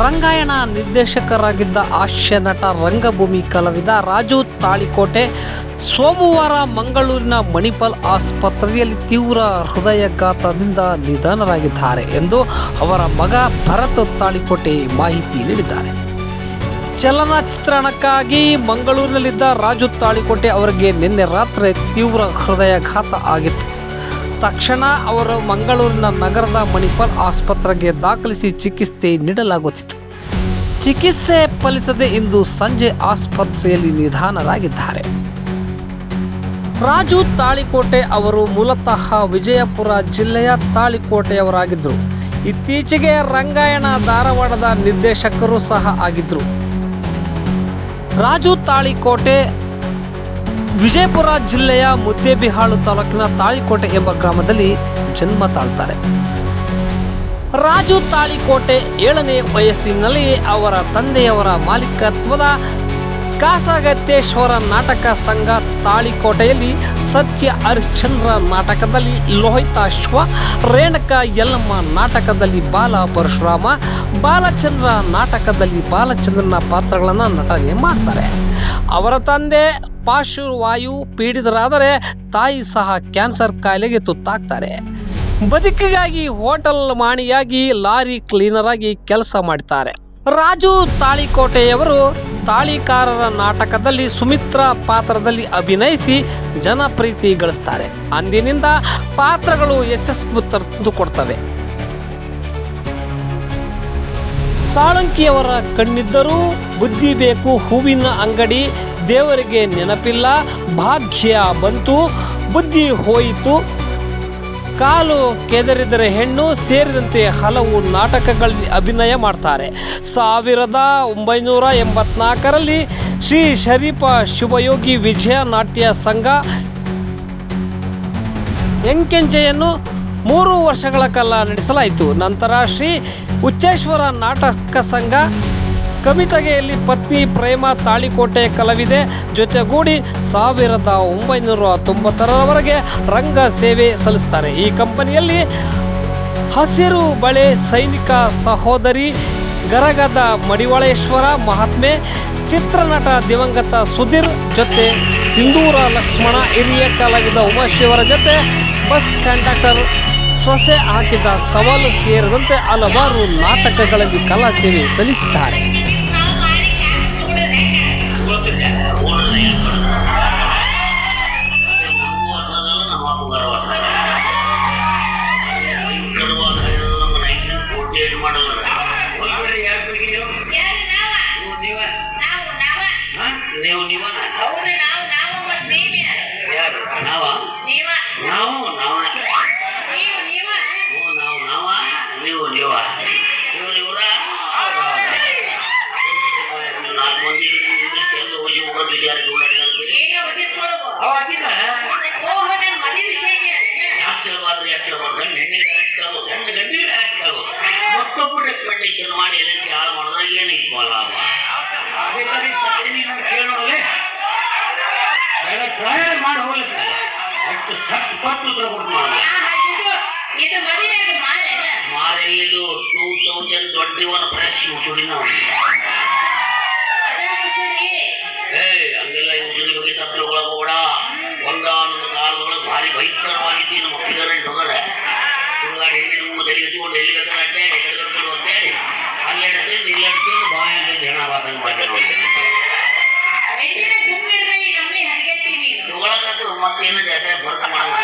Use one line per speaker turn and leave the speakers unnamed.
ರಂಗಾಯಣ ನಿರ್ದೇಶಕರಾಗಿದ್ದ ಹಾಸ್ಯ ನಟ ರಂಗಭೂಮಿ ಕಲಾವಿದ ರಾಜು ತಾಳಿಕೋಟೆ ಸೋಮವಾರ ಮಂಗಳೂರಿನ ಮಣಿಪಾಲ್ ಆಸ್ಪತ್ರೆಯಲ್ಲಿ ತೀವ್ರ ಹೃದಯಾಘಾತದಿಂದ ನಿಧನರಾಗಿದ್ದಾರೆ ಎಂದು ಅವರ ಮಗ ಭರತ್ ತಾಳಿಕೋಟೆ ಮಾಹಿತಿ ನೀಡಿದ್ದಾರೆ. ಚಲನಚಿತ್ರಣಕ್ಕಾಗಿ ಮಂಗಳೂರಿನಲ್ಲಿದ್ದ ರಾಜು ತಾಳಿಕೋಟೆ ಅವರಿಗೆ ನಿನ್ನೆ ರಾತ್ರಿ ತೀವ್ರ ಹೃದಯಾಘಾತ ಆಗಿತ್ತು. ತಕ್ಷಣ ಅವರು ಮಂಗಳೂರಿನ ನಗರದ ಮಣಿಪಾಲ್ ಆಸ್ಪತ್ರೆಗೆ ದಾಖಲಿಸಿ ಚಿಕಿತ್ಸೆ ನೀಡಲಾಗುತ್ತಿತ್ತು. ಚಿಕಿತ್ಸೆ ಫಲಿಸದೆ ಇಂದು ಸಂಜೆ ಆಸ್ಪತ್ರೆಯಲ್ಲಿ ನಿಧನರಾಗಿದ್ದಾರೆ. ರಾಜು ತಾಳಿಕೋಟೆ ಅವರು ಮೂಲತಃ ವಿಜಯಪುರ ಜಿಲ್ಲೆಯ ತಾಳಿಕೋಟೆಯವರಾಗಿದ್ದರು. ಇತ್ತೀಚೆಗೆ ರಂಗಾಯಣ ಧಾರವಾಡದ ನಿರ್ದೇಶಕರು ಸಹ ಆಗಿದ್ದರು. ರಾಜು ತಾಳಿಕೋಟೆ ವಿಜಯಪುರ ಜಿಲ್ಲೆಯ ಮುದ್ದೇಬಿಹಾಳು ತಾಲೂಕಿನ ತಾಳಿಕೋಟೆ ಎಂಬ ಗ್ರಾಮದಲ್ಲಿ ಜನ್ಮ ತಾಳ್ತಾರೆ. ರಾಜು ತಾಳಿಕೋಟೆ ಏಳನೇ ವಯಸ್ಸಿನಲ್ಲಿ ಅವರ ತಂದೆಯವರ ಮಾಲೀಕತ್ವದ ಕಾಸಗತ್ತೇಶ್ವರ ನಾಟಕ ಸಂಘ ತಾಳಿಕೋಟೆಯಲ್ಲಿ ಸತ್ಯ ಹರಿಶ್ಚಂದ್ರ ನಾಟಕದಲ್ಲಿ ಲೋಹಿತಾಶ್ವ ರೇಣಕ ಯಲ್ಲಮ್ಮ ನಾಟಕದಲ್ಲಿ ಬಾಲ ಪರಶುರಾಮ, ಬಾಲಚಂದ್ರ ನಾಟಕದಲ್ಲಿ ಬಾಲಚಂದ್ರನ ಪಾತ್ರಗಳನ್ನು ನಟನೆ ಮಾಡ್ತಾರೆ. ಅವರ ತಂದೆ ಪಾರ್ಶ್ವವಾಯು ಪೀಡಿತರಾದರೆ ತಾಯಿ ಸಹ ಕ್ಯಾನ್ಸರ್ ಕಾಯಿಲೆಗೆ ತುತ್ತಾಗ್ತಾರೆ. ಬದುಕಿಗಾಗಿ ಹೋಟೆಲ್ ಮಾಣಿಯಾಗಿ ಲಾರಿ ಕ್ಲೀನರ್ ಆಗಿ ಕೆಲಸ ಮಾಡ್ತಾರೆ. ರಾಜು ತಾಳಿಕೋಟೆಯವರು ತಾಳಿಕಾರರ ನಾಟಕದಲ್ಲಿ ಸುಮಿತ್ರಾ ಪಾತ್ರದಲ್ಲಿ ಅಭಿನಯಿಸಿ ಜನಪ್ರೀತಿ ಗಳಿಸ್ತಾರೆ. ಅಂದಿನಿಂದ ಪಾತ್ರಗಳು ಯಶಸ್ಸು ತಂದುಕೊಡ್ತವೆ. ಸಾಳಂಕಿಯವರ ಕಣ್ಣಿದ್ದರೂ ಬುದ್ಧಿ ಬೇಕು ಹೂವಿನ ಅಂಗಡಿ ದೇವರಿಗೆ ನೆನಪಿಲ್ಲ, ಭಾಗ್ಯ ಬಂತು, ಬುದ್ಧಿ ಹೋಯಿತು. ಕಾಲು ಕೆದರಿದರೆ ಹೆಣ್ಣು, ಸೇರಿದಂತೆ ಹಲವು ನಾಟಕಗಳಲ್ಲಿ ಅಭಿನಯ ಮಾಡ್ತಾರೆ. ಸಾವಿರದ ಒಂಬೈನೂರ ಎಂಬತ್ನಾಲ್ಕರಲ್ಲಿ ಶ್ರೀ ಶರೀಫ ಶಿವಯೋಗಿ ವಿಜಯ ನಾಟ್ಯ ಸಂಘ ಎಂಕೆಂಜೆಯನ್ನು ಮೂರು ವರ್ಷಗಳ ಕಾಲ ನಡೆಸಲಾಯಿತು. ನಂತರ ಶ್ರೀ ಉಚ್ಚೇಶ್ವರ ನಾಟಕ ಸಂಘ ಕವಿತಗೆಯಲ್ಲಿ ಪತ್ನಿ ಪ್ರೇಮ ತಾಳಿಕೋಟೆ ಕಲವಿದೆ. ಜೊತೆಗೂಡಿ ಸಾವಿರದ ಒಂಬೈನೂರ ತೊಂಬತ್ತರವರೆಗೆ ರಂಗ ಸೇವೆ ಸಲ್ಲಿಸ್ತಾರೆ. ಈ ಕಂಪನಿಯಲ್ಲಿ ಹಸಿರು ಬಳೆ ಸೈನಿಕ ಸಹೋದರಿ ಗರಗದ ಮಡಿವಾಳೇಶ್ವರ, ಮಹಾತ್ಮೆ, ಚಿತ್ರನಟ ದಿವಂಗತ ಸುಧೀರ್ ಜೊತೆ ಸಿಂಧೂರ ಲಕ್ಷ್ಮಣ, ಹಿರಿಯ ಕಲಾವಿದ ಉಮಾಶಿಯವರ ಜೊತೆ ಬಸ್ ಕಂಡಕ್ಟರ್ ಸೊಸೆ ಹಾಕಿದ ಸವಾಲು ಸೇರಿದಂತೆ ಹಲವಾರು ನಾಟಕಗಳಲ್ಲಿ ಕಲಾ ಸೇವೆ ಸಲ್ಲಿಸಿದ್ದಾರೆ.
ನಾವು
ನಾವ
ನೀವು ನೀವ.
ನಾವು ನಾವ
ಇವ್ರು ಇವ್ರ ನಾಲ್ಕು ಮಂದಿ ಸೇರಿ ಓಸಿ ಮುಖ ವಿಚಾರ
ಈಗ ಒದಿಸ್ಕೊಳ್ಳೋದು.
ಅವ ಹಾಕಿದ
ಓಹೋ, ನನ್ ಮದುವೆ ವಿಷಯ ಇದೆ.
ಯಾಕೆ ಕೇಳಬಾರ್ದು ಯಾಕೆ ಕೇಳಬಾರ್ದು ಗಂಡ ಗಂಡಿಗೆ ಡೈರೆಕ್ಟ್ ಮತ್ತೊಬ್ಬರು ರೆಕಮೆಂಡೇಶನ್ ಮಾಡಿ ಏನಕ್ಕೆ ಹಾಳು ಮಾಡಿದ್ರೆ ಏನಕ್ಕೆ ಲಾಭ ಅಷ್ಟು ಸಟ್ ಪಟ್ಟು ಉತ್ತರ ಕೊಟ್ಟು ಮಾಡಿ
ಆಹಾ, ಇದು ಇದು ಮದುವೆ ಅದು ಮಾರೆ ಅಲ್ಲ?
ಮಾರೆಲ್ಲಿದು two thousand twenty one fresh ಉಸುಡಿನ
ಅದೇ ಮುಸುಡಿ.
ಏ ಹಂಗೆಲ್ಲ ಈ ಉಸುಡಿ ಬಗ್ಗೆ ತಪ್ಪು ತಿಳ್ಕೊಳಕ್ ಹೋಗ್ಬೇಡ ಒಂದಾನೊಂದು ಕಾಲದೊಳಗೆ ಭಾರಿ ಭಯಂಕರವಾಗಿತ್ತು ನಮ್ಮ ಫಿಗರ್ ಹೋದರೆ ಸುಳ್ಗಾಡಿ ಹೆಣ್ಣು ಮೂರು ತೆರಿಗೆ ಹಚ್ಕೊಂಡು ಎಲ್ಲಿ ಬೇಕಾದ್ರೆ ಅಡ್ಡಾಡಿ ಎಲ್ಲಿ ಬೇಕಾದ್ರೆ ಅಡ್ಡಾಡಿ ಅಲ್ಲಿ ಎಡ್ತೀನಿ ಇಲ್ಲಿ ಎಡ್ತೀನಿ ಬಾಯಿ ಅಂತ ಹೆಣ ಬಾತಂಗ್ ಮಾಡ್ತಾರೆ पेन गए हैं भर कमाए